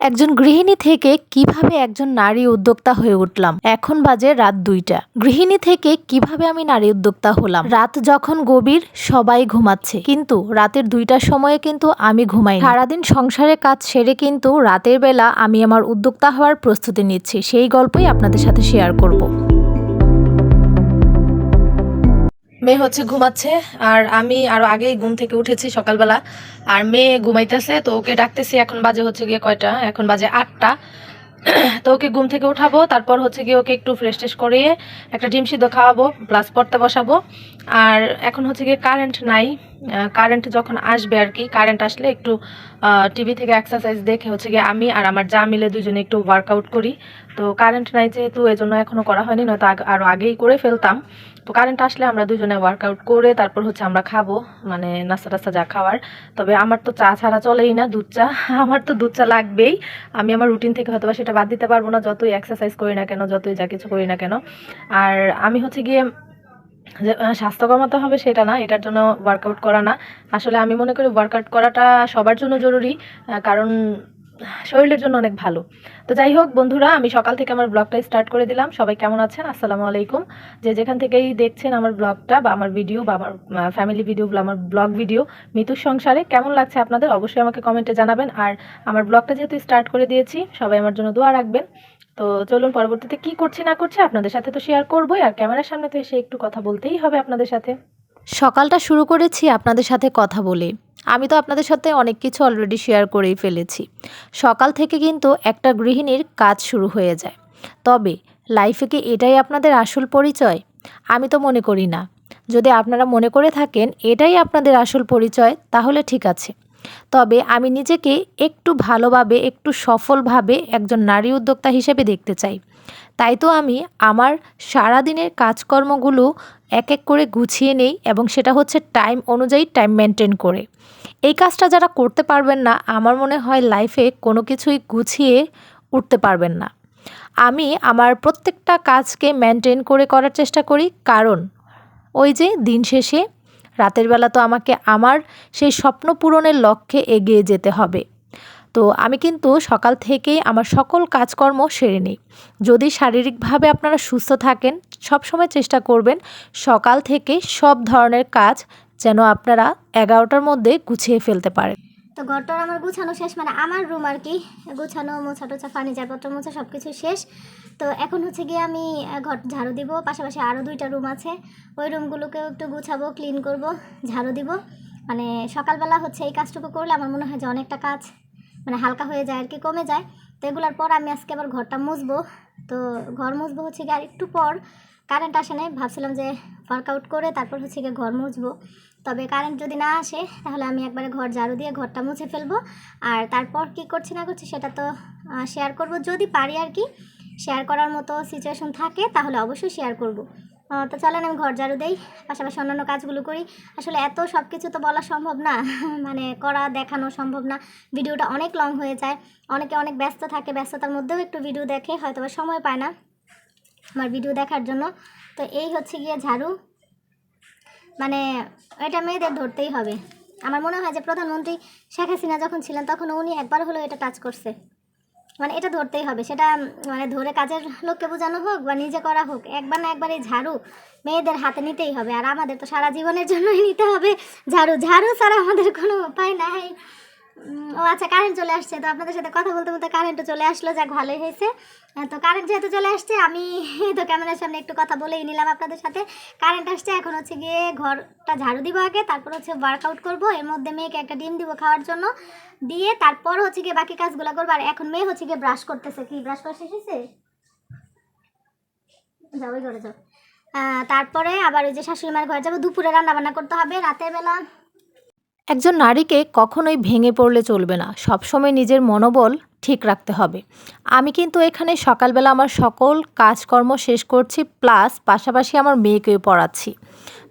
একজন গৃহিণী থেকে কীভাবে একজন নারী উদ্যোক্তা হয়ে উঠলাম? এখন বাজে রাত দুইটা। গৃহিণী থেকে কীভাবে আমি নারী উদ্যোক্তা হলাম? রাত যখন গভীর, সবাই ঘুমাচ্ছে। কিন্তু রাতের দুইটার সময়ে কিন্তু আমি ঘুমাই সারাদিন সংসারের কাজ সেরে কিন্তু রাতের বেলা আমি আমার উদ্যোক্তা হওয়ার প্রস্তুতি নিচ্ছি। সেই গল্পই আপনাদের সাথে শেয়ার করব। মেয়ে হচ্ছে ঘুমাচ্ছে, আর আমি আরও আগেই ঘুম থেকে উঠেছি সকালবেলা, আর মেয়ে ঘুমাইতেছে, তো ওকে ডাকতেছি, এখন বাজে হচ্ছে গিয়ে কয়টা? এখন বাজে আটটা। তো ওকে ঘুম থেকে উঠাবো, তারপর হচ্ছে গিয়ে ওকে একটু ফ্রেশ ট্রেশ করিয়ে একটা ডিম সিদ্ধ খাওয়াবো প্লাস পড়তে বসাবো, আর এখন হচ্ছে গিয়ে কারেন্ট নাই। কারেন্ট যখন আসবে আর কি কারেন্ট আসলে একটু টিভি থেকে এক্সারসাইজ দেখে হচ্ছে গিয়ে আমি আর আমার যা মিলে দুজনে একটু ওয়ার্কআউট করি। তো কারেন্ট নাই যেহেতু, এজন্য এখনও করা হয়নি, নয়তো আগ- আরও আগেই করে ফেলতাম। তো কারেন্ট আসলে আমরা দুজনে ওয়ার্কআউট করে তারপর হচ্ছে আমরা খাব মানে নাস্তা টাস্তা যা খাওয়ার। তবে আমার তো চা ছাড়া চলেই না, দুধ চা। আমার তো দুধ চা লাগবেই। আমি আমার রুটিন থেকে হয়তো সেটা বাদ দিতে পারব না, যতই এক্সারসাইজ করি না কেন, যতই যা কিছু করি না কেন। আর আমি হচ্ছে গিয়ে স্বাস্থ্য কমাতে হবে সেটা না, এটার জন্য ওয়ার্কআউট করা না। আসলে আমি মনে করি ওয়ার্কআউট করাটা সবার জন্য জরুরি কারণ শরীরের জন্য অনেক ভালো। তো যাই হোক বন্ধুরা, আমি সকাল থেকে আমার ব্লগটা স্টার্ট করে দিলাম। সবাই কেমন আছেন? আসসালামু আলাইকুম। যে যেখান থেকেই দেখছেন আমার ব্লগটা বা আমার ভিডিও বা আমার ফ্যামিলি ভিডিও বা আমার ব্লগ ভিডিও মিতুর সংসারে, কেমন লাগছে আপনাদের? অবশ্যই আমাকে কমেন্টে জানাবেন। আর আমার ব্লগটা যেহেতু স্টার্ট করে দিয়েছি, সবাই আমার জন্য দোয়া রাখবেন। তো চলুন পরবর্তীতে কি করছি না করছি আপনাদের সাথে তো শেয়ার করবোই, আর ক্যামেরার সামনে তো এসে একটু কথা বলতেই হবে আপনাদের সাথে। সকালটা শুরু করেছি আপনাদের সাথে কথা বলে। আমি তো আপনাদের সাথে অনেক কিছু অলরেডি শেয়ার করেই ফেলেছি। সকাল থেকে কিন্তু একটা গৃহিণীর কাজ শুরু হয়ে যায়। তবে লাইফে কি এটাই আপনাদের আসল পরিচয়? আমি তো মনে করি না। যদি আপনারা মনে করে থাকেন, এটাই আপনাদের আসল পরিচয়, তাহলে ঠিক আছে। তবে আমি নিজেকে একটু ভালোভাবে, একটু সফলভাবে একজন নারী উদ্যোক্তা হিসেবে দেখতে চাই। তাই তো আমি আমার সারাদিনের কাজকর্মগুলো এক এক করে গুছিয়ে নেই এবং সেটা হচ্ছে টাইম অনুযায়ী টাইম মেনটেন করে। এই কাজটা যারা করতে পারবেন না, আমার মনে হয় লাইফে কোনো কিছুই গুছিয়ে উঠতে পারবেন না। আমি আমার প্রত্যেকটা কাজকে মেনটেন করে করার চেষ্টা করি, কারণ ওই যে দিন শেষে রাতের বেলা তো আমাকে আমার সেই স্বপ্ন পূরণের লক্ষ্যে এগিয়ে যেতে হবে। তো আমি কিন্তু সকাল থেকেই আমার সকল কাজকর্ম সেরে নিই। যদি শারীরিকভাবে আপনারা সুস্থ থাকেন, সবসময় চেষ্টা করবেন সকাল থেকে সব ধরনের কাজ যেন আপনারা এগারোটার মধ্যে গুছিয়ে ফেলতে পারেন। তো ঘরটার আমার গুছানো শেষ মানে আমার রুম আর কি, গুছানো, মোছা টোছা, ফার্নিচারপত্র মোছা সব কিছু শেষ। তো এখন হচ্ছে গিয়ে আমি ঘর ঝাড়ু দিব, পাশাপাশি আরও দুইটা রুম আছে। ওই রুমগুলোকেও একটু গুছাবো ক্লিন করব, ঝাড়ু দিব। মানে সকালবেলা হচ্ছে এই কাজটুকু করলে আমার মনে হয় যে অনেকটা কাজ মানে হালকা হয়ে যায় আর কি, কমে যায়। তো এগুলোর পর আমি আজকে আবার ঘরটা মুছবো। তো ঘর মুছবো হচ্ছে গিয়ে আর একটু পর কারেন্ট আসে নাই, ভাবছিলাম যে ওয়ার্কআউট করে তারপর হচ্ছে গিয়ে ঘর মুছবো। তবে কারেন্ট যদি না আসে, তাহলে আমি একবারে ঘর ঝাড়ু দিয়ে ঘরটা মুছে ফেলব। আর তারপর কি করছি না করছি সেটা তো শেয়ার করব। যদি পারি আর কি শেয়ার করার মতো সিচুয়েশন থাকে, তাহলে অবশ্যই শেয়ার করব। তো চলেন আমি ঘর ঝাড়ু দেই, পাশাপাশি অন্যান্য কাজগুলো করি। আসলে এত সব কিছু তো বলা সম্ভব না মানে করা দেখানো সম্ভব না। ভিডিওটা অনেক লং হয়ে যায়, অনেকে অনেক ব্যস্ত থাকে, ব্যস্ততার মধ্যেও একটু ভিডিও দেখে হয়তো সময় পায় না। আমার ভিডিও দেখার জন্য। তো এই হচ্ছে গিয়ে ঝাড়ু। মানে এটা মেয়েদের ধরতেই হবে। আমার মনে হয় যে প্রধানমন্ত্রী শেখ হাসিনা যখন ছিলেন, তখন উনি একবার হলেও এটা টাচ করছে। মানে এটা ধরতেই হবে। সেটা মানে ধরে কাজের লোককে বোঝানো হোক বা নিজে করা হোক, একবার না একবার এই ঝাড়ু মেয়েদের হাতে নিতেই হবে। আর আমাদের তো সারা জীবনের জন্যই নিতে হবে ঝাড়ু। ঝাড়ু ছাড়া আমাদের কোনো উপায় নাই। ও আচ্ছা কারেন্ট চলে আসছে, তো আপনাদের সাথে কথা বলতে বলতে কারেন্টও চলে আসলো, যাক ভালোই হয়েছে। তো কারেন্ট যেহেতু চলে আসছে, আমি তো ক্যামেরার সামনে একটু কথা বলেই নিলাম আপনাদের সাথে। কারেন্ট আসছে, এখন হচ্ছে গিয়ে ঘরটা ঝাড়ু দিব আগে, তারপর হচ্ছে ওয়ার্কআউট করব, এর মধ্যে মেয়েকে একটা ডিম দিব খাওয়ার জন্য। দিয়ে তারপর হচ্ছে গিয়ে বাকি কাজগুলো করব, আর এখন মেয়ে হচ্ছে গিয়ে ব্রাশ করতেছে। কি ব্রাশ করা শেষ হয়েছে যাও, ওই ঘরে যাও। তারপরে আবার ওই যে শাশুড়ি মার ঘরে যাব, দুপুরে রান্না বান্না করতে হবে, রাতের বেলা। একজন নারীকে কখনোই ভেঙে পড়লে চলবে না। সবসময় নিজের মনোবল ঠিক রাখতে হবে। আমি কিন্তু এখানে সকালবেলা আমার সকল কাজকর্ম শেষ করছি, প্লাস পাশাপাশি আমার মেয়েকেও পড়াচ্ছি।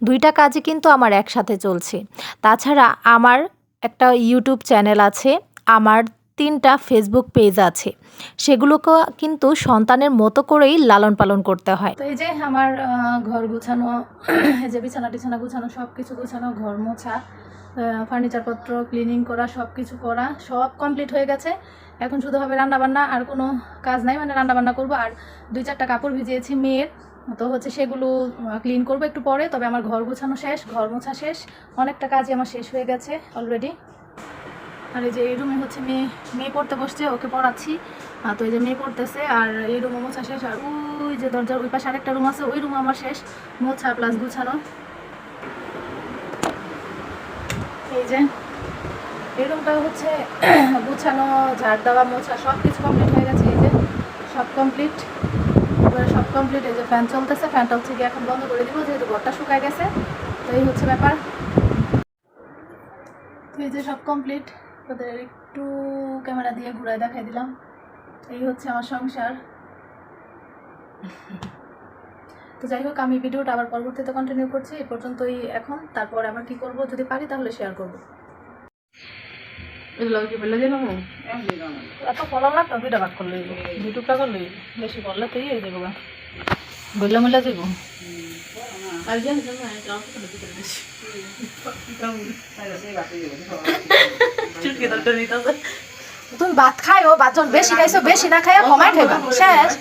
দুইটা কাজই কিন্তু আমার একসাথে চলছে। তাছাড়া আমার একটা ইউটিউব চ্যানেল আছে, আমার তিনটা ফেসবুক পেজ আছে। সেগুলোকে কিন্তু সন্তানের মতো করেই লালন পালন করতে হয়। তো এই যে আমার ঘর গুছানো যে বিছানা টিছানা গুছানো সব কিছু গুছানো, ঘর মোছা ফার্নিচারপত্র ক্লিনিং করা সব কিছু করা, সব কমপ্লিট হয়ে গেছে। এখন শুধু হবে রান্নাবান্না, আর কোনো কাজ নাই মানে রান্নাবান্না করব। আর দুই চারটা কাপড় ভিজিয়েছি মেয়ের, তো হচ্ছে সেগুলো ক্লিন করব একটু পরে। তবে আমার ঘর গোছানো শেষ, ঘর মোছা শেষ। অনেকটা কাজই আমার শেষ হয়ে গেছে অলরেডি আর এই যে এই রুমে হচ্ছে মেয়ে মেয়ে পড়তে বসছে, ওকে পড়াচ্ছি। তো এই যে মেয়ে পড়তেছে, আর এই রুমও মোছা শেষ। আর ওই যে দরজার ওই পাশে আরেকটা রুম আছে, ওই রুম আমার শেষ, মোছা প্লাস গুছানো। এই যে হচ্ছে গুছানো, ঝাড় দেওয়া, মোছা সব কিছু কমপ্লিট হয়ে গেছে, এই যে, সব কমপ্লিট এবারে সব কমপ্লিট এই যে ফ্যান চলতেছে এখন বন্ধ করে যেহেতু ঘরটা শুকায় গেছে, তো এই হচ্ছে ব্যাপার। তো এই যে সব কমপ্লিট ওদের একটু ক্যামেরা দিয়ে ঘুরায় দেখাই দিলাম। এই হচ্ছে আমার সংসার। তো যাই হোক আমি ভিডিওটা আবার পরবর্তীতে কন্টিনিউ করছি। এই পর্যন্তই এখন। তারপর আবার কি করব? যদি পারি তাহলে শেয়ার করব। এত ফলন লাগতো দুইটা ভাগ করলে দুই টুকরা করলে বেশি করলে তো ইয়ে যাব গইলা মিলা যাব তুমি ভাত খাইও ভাত বেশি খাইছো বেশি না খাইয়া কমাই খাইবা। শেষ।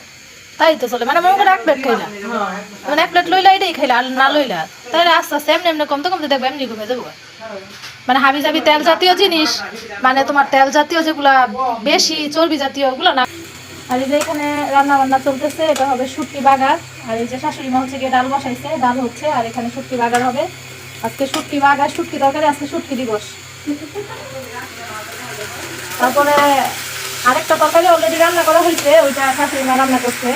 তাই তো চলে। মানে মনে এক প্লেট খাইলা মানে এক প্লেট লইলা, এটাই খাইলা, আর না লইলা। তাহলে আস্তে আস্তে এমনি এমনি কমতে কমতে দেখবে, এমনি কমে যাব। মানে হাবি জাবি তেল জাতীয় জিনিস মানে তোমার তেল জাতীয় যেগুলা বেশি, চর্বি জাতীয়, ওগুলো না। আর এই যে এখানে রান্না বান্না চলতেছে, এটা হবে শুটকি বাগার। আর এই যে শাশুড়ি মা হচ্ছে গিয়ে ডাল বসাইছে, ডাল হচ্ছে, আর এখানে শুটকি বাগার হবে। আজকে শুটকি বাগার, শুটকি তরকারি, আজকে শুটকি দিবস। তারপরে আরেকটা তরকারি অলরেডি রান্না করা হয়েছে, ওইটা শাশুড়ি রান্না করছে।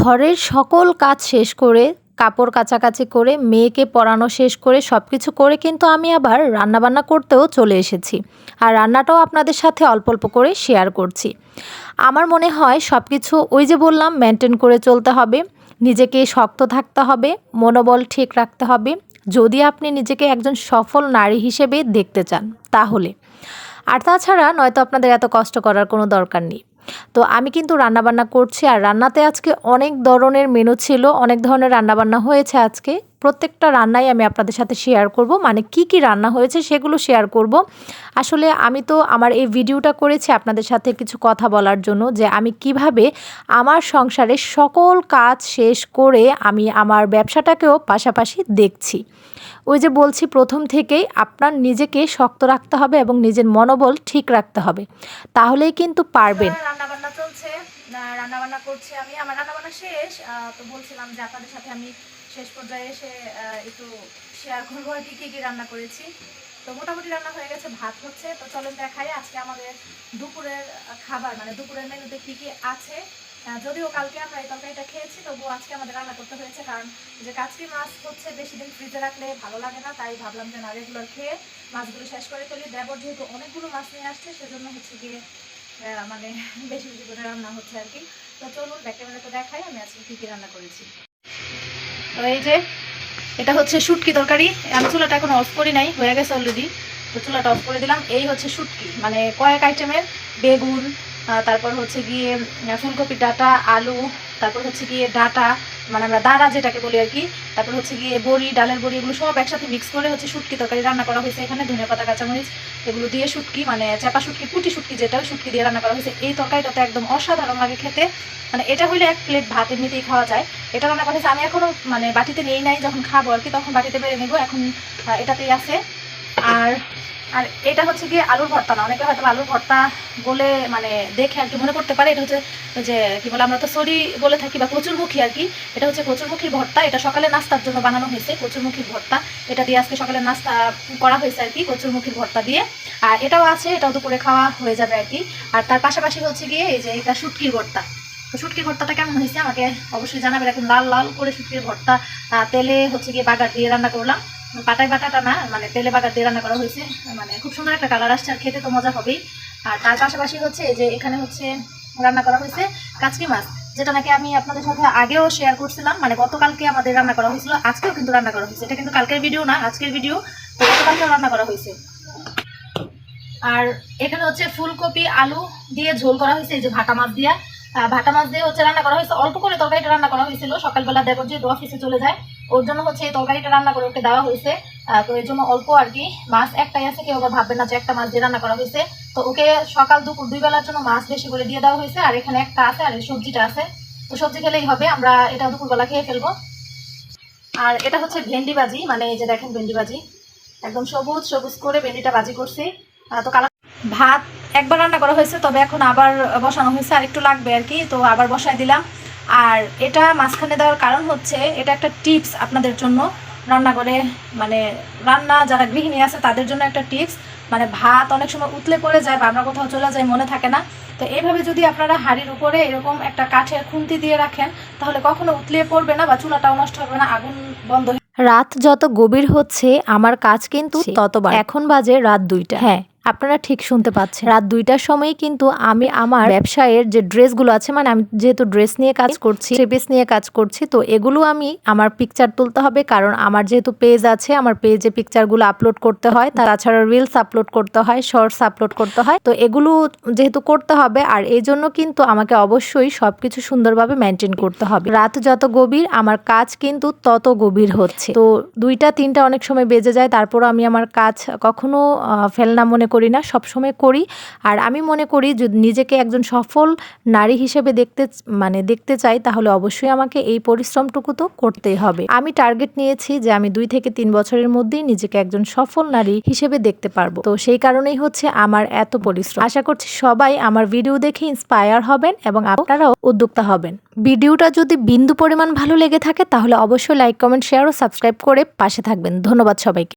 ঘরের সকল কাজ শেষ করে, কাপড় কাচাকাচি করে, মেয়েকে পড়ানো শেষ করে সব কিছু করে কিন্তু আমি আবার রান্নাবান্না করতেও চলে এসেছি। আর রান্নাটাও আপনাদের সাথে অল্প অল্প করে শেয়ার করছি। আমার মনে হয় সব কিছু ওই যে বললাম মেনটেন করে চলতে হবে, নিজেকে শক্ত থাকতে হবে, মনোবল ঠিক রাখতে হবে। যদি আপনি নিজেকে একজন সফল নারী হিসেবে দেখতে চান, তাহলে। আর তাছাড়া নয়তো আপনাদের এত কষ্ট করার কোনো দরকার নেই। তো আমি কিন্তু রান্নাবান্না করছি, আর রান্নাতে আজকে অনেক ধরনের মেনু ছিল, অনেক ধরনের রান্নাবান্না হয়েছে আজকে। প্রত্যেকটা রান্নাই আমি আপনাদের সাথে শেয়ার করব। মানে কি কি রান্না হয়েছে সেগুলো শেয়ার করব। আসলে আমি তো আমার এই ভিডিওটা করেছি আপনাদের সাথে কিছু কথা বলার জন্য যে আমি কীভাবে আমার সংসারের সকল কাজ শেষ করে আমি আমার ব্যবসাটাকেও পাশাপাশি দেখছি। ওই যে বলছি, প্রথম থেকেই আপনার নিজেকে শক্ত রাখতে হবে এবং নিজের মনোবল ঠিক রাখতে হবে। তাহলেই কিন্তু পারবেন। রান্না বান্না চলছে। রান্না বান্না করছি আমি। আমার রান্না বান্না শেষ তো বলছিলাম যে আপনাদের সাথে আমি শেষ পর্যায়ে এসে একটু শেয়ার করব আর কি কি রান্না করেছি। তো মোটামুটি রান্না হয়ে গেছে, ভাত হচ্ছে। তো চলেন দেখাই আজকে আমাদের দুপুরের খাবার মানে দুপুরের মেনুতে কী কী আছে। যদিও কালকে আমরা এই তরকারিটা খেয়েছি, তবুও আজকে আমাদের রান্না করতে হয়েছে, কারণ যে কাচকি মাছ হচ্ছে বেশি দিন ফ্রিজে রাখলে ভালো লাগে না, তাই ভাবলাম যে না রেগুলার খেয়ে মাছগুলো শেষ করে ফেলি। দেবর যেহেতু অনেকগুলো মাছ নিয়ে আসছে, সেজন্য হচ্ছে গিয়ে মানে বেশি বেশি করে রান্না হচ্ছে আর কি। তো চলুন, ব্যাকে বেলা তো দেখাই আমি আজকে কী কী রান্না করেছি। এই যে, এটা হচ্ছে শুটকি তরকারি। আমি চুলাটা এখন অফ করি নাই, হয়ে গেছে অলরেডি তো চুলাটা অফ করে দিলাম। এই হচ্ছে শুটকি মানে কয়েক আইটেমের বেগুন তারপর হচ্ছে গিয়ে আহ, ফুলকপির ডাটা আলু তারপর হচ্ছে গিয়ে ডাটা মানে আমরা দাঁড়া যেটাকে বলি আর কি তারপর হচ্ছে গিয়ে বড়ি ডালের বড়ি এগুলো সব একসাথে মিক্স করে হচ্ছে শুটকি তরকারি রান্না করা হয়েছে এখানে ধনে পাতা কাঁচামরিচ এগুলো দিয়ে শুটকি মানে চাপা শুটকি পুটি শুটকি যেটা ওই শুটকি দিয়ে রান্না করা হয়েছে। এই তরকারিটা তো একদম অসাধারণ লাগে খেতে। মানে এটা হলে এক প্লেট ভাত এমনিতেই খাওয়া যায়। এটা রান্না করা হয়েছে আমি এখনও মানে বাটিতে নেই নাই যখন খাব আর কি তখন বাটিতে বেড়ে নেব। এখন এটাতেই আছে। আর আর এটা হচ্ছে গিয়ে আলুর ভর্তা না। অনেকে হয়তো আলুর ভর্তা বলে মানে দেখে আর কি মনে করতে পারে। এটা হচ্ছে যে, কি বলে আমরা তো সরি বলে থাকি বা কচুরমুখী আর কি। এটা হচ্ছে কচুরমুখীর ভর্তা। এটা সকালে নাস্তার জন্য বানানো হয়েছে কচুরমুখীর ভর্তা। এটা দিয়ে আজকে সকালে নাস্তা করা হয়েছে আর কি কচুরমুখীর ভর্তা দিয়ে। আর এটাও আছে, এটাও দুপুরে খাওয়া হয়ে যাবে আর কি। আর তার পাশাপাশি হচ্ছে গিয়ে এই যে এটা শুটকির ভর্তা। তো ভর্তাটা কেমন হয়েছে আমাকে অবশ্যই জানাবেন। এখন লাল লাল করে শুটকির ভর্তা তেলে হচ্ছে গিয়ে বাগার দিয়ে রান্না করলাম। পাটায় বাটাটা না মানে তেলে বাগার দিয়ে রান্না করা হয়েছে। মানে খুব সুন্দর একটা কালার আসছে আর খেতে তো মজা হবেই। আর তার পাশাপাশি হচ্ছে যে এখানে হচ্ছে রান্না করা হয়েছে কাচকি মাছ, যেটা নাকি আমি আপনাদের সাথে আগেও শেয়ার করছিলাম। মানে গতকালকে আমাদের রান্না করা হয়েছিল, আজকেও কিন্তু রান্না করা হয়েছে। এটা কিন্তু কালকের ভিডিও না, আজকের ভিডিও তো গতকালকেও রান্না করা হয়েছে। আর এখানে হচ্ছে ফুলকপি, আলু দিয়ে ঝোল করা হয়েছে, এই যে ভাটা মাছ দিয়া। ভাটা মাছ দিয়ে হচ্ছে রান্না করা হয়েছে। অল্প করে তরকারিটা রান্না করা হয়েছিল। সকালবেলা দেবর যেহেতু অফিসে চলে যায়, ওর জন্য হচ্ছে এই তরকারিটা রান্না করে ওকে দেওয়া হয়েছে। তো এর জন্য অল্প আর কি মাছ একটাই আছে, কেউ আবার ভাববে না যে একটা মাছ দিয়ে রান্না করা হয়েছে। তো ওকে সকাল দুপুর দুই বেলার জন্য মাছ বেশি করে দিয়ে দেওয়া হয়েছে, আর এখানে একটা আছে আর সবজিটা আছে। তো সবজি খেলেই হবে, আমরা এটা দুপুরবেলা খেয়ে ফেলব। আর এটা হচ্ছে ভেন্ডি ভাজি মানে এই যে দেখেন ভেন্ডি ভাজি। একদম সবুজ সবুজ করে ভেন্ডিটা ভাজি করছি। তো কালা ভাত একবার রান্না করা হয়েছে তবে এখন আবার বসানো হয়েছে আর একটু লাগবে আর কি। তো আবার বসাই দিলাম। আর এটা মাঝখানে দেওয়ার কারণ হচ্ছে এটা একটা টিপস আপনাদের জন্য রান্না করে মানে রান্না যারা গৃহিণী আছে তাদের জন্য একটা টিপস। মানে ভাত অনেক সময় উতলে পড়ে যায় বা আমরা কোথাও চলে যাই মনে থাকে না। তো এইভাবে যদি আপনারা হাঁড়ির উপরে এরকম একটা কাঠের খুন্তি দিয়ে রাখেন তাহলে কখনো উতলিয়ে পড়বে না বা চুলাটাও নষ্ট হবে না আগুন বন্ধ রাত যত গভীর হচ্ছে আমার কাজ কিন্তু তত এখন বাজে রাত দুইটা। হ্যাঁ আপনারা ঠিক শুনতে পাচ্ছেন। রাত দুইটার সময় কিন্তু আমি আমার ব্যবসায়ের যে ড্রেসগুলো আছে মানে আমি যেহেতু ড্রেস নিয়ে কাজ করছি পিস নিয়ে কাজ করছি, তো এগুলো আমি আমার পিকচার তুলতে হবে, কারণ আমার যেহেতু পেজ আছে, আমার পেজে পিকচারগুলো আপলোড করতে হয়, তাছাড়া রিলস আপলোড করতে হয় শর্টস আপলোড করতে হয়, তো এগুলো যেহেতু করতে হবে, আর এই জন্য কিন্তু আমাকে অবশ্যই সবকিছু সুন্দরভাবে মেনটেন করতে হবে। রাত যত গভীর, আমার কাজ কিন্তু তত গভীর হচ্ছে। তো দুইটা, তিনটা অনেক সময় বেজে যায়, তারপরও আমি আমার কাজ কখনো ফেলনা মনে করি না সব সময় করি। আর আমি মনে করি যদি নিজেকে একজন সফল নারী হিসেবে দেখতে মানে দেখতে চাই, তাহলে অবশ্যই আমাকে এই পরিশ্রমটুকু তো করতেই হবে। আমি টার্গেট নিয়েছি যে আমি দুই থেকে তিন বছরের মধ্যেই নিজেকে একজন সফল নারী হিসেবে দেখতে পারব। তো সেই কারণেই হচ্ছে আমার এত পরিশ্রম। আশা করছি সবাই আমার ভিডিও দেখে ইন্সপায়ার হবেন এবং আপনারাও উদ্যোক্তা হবেন। ভিডিওটা যদি বিন্দু পরিমাণ ভালো লেগে থাকে, তাহলে অবশ্যই লাইক কমেন্ট শেয়ার ও সাবস্ক্রাইব করে পাশে থাকবেন। ধন্যবাদ সবাইকে।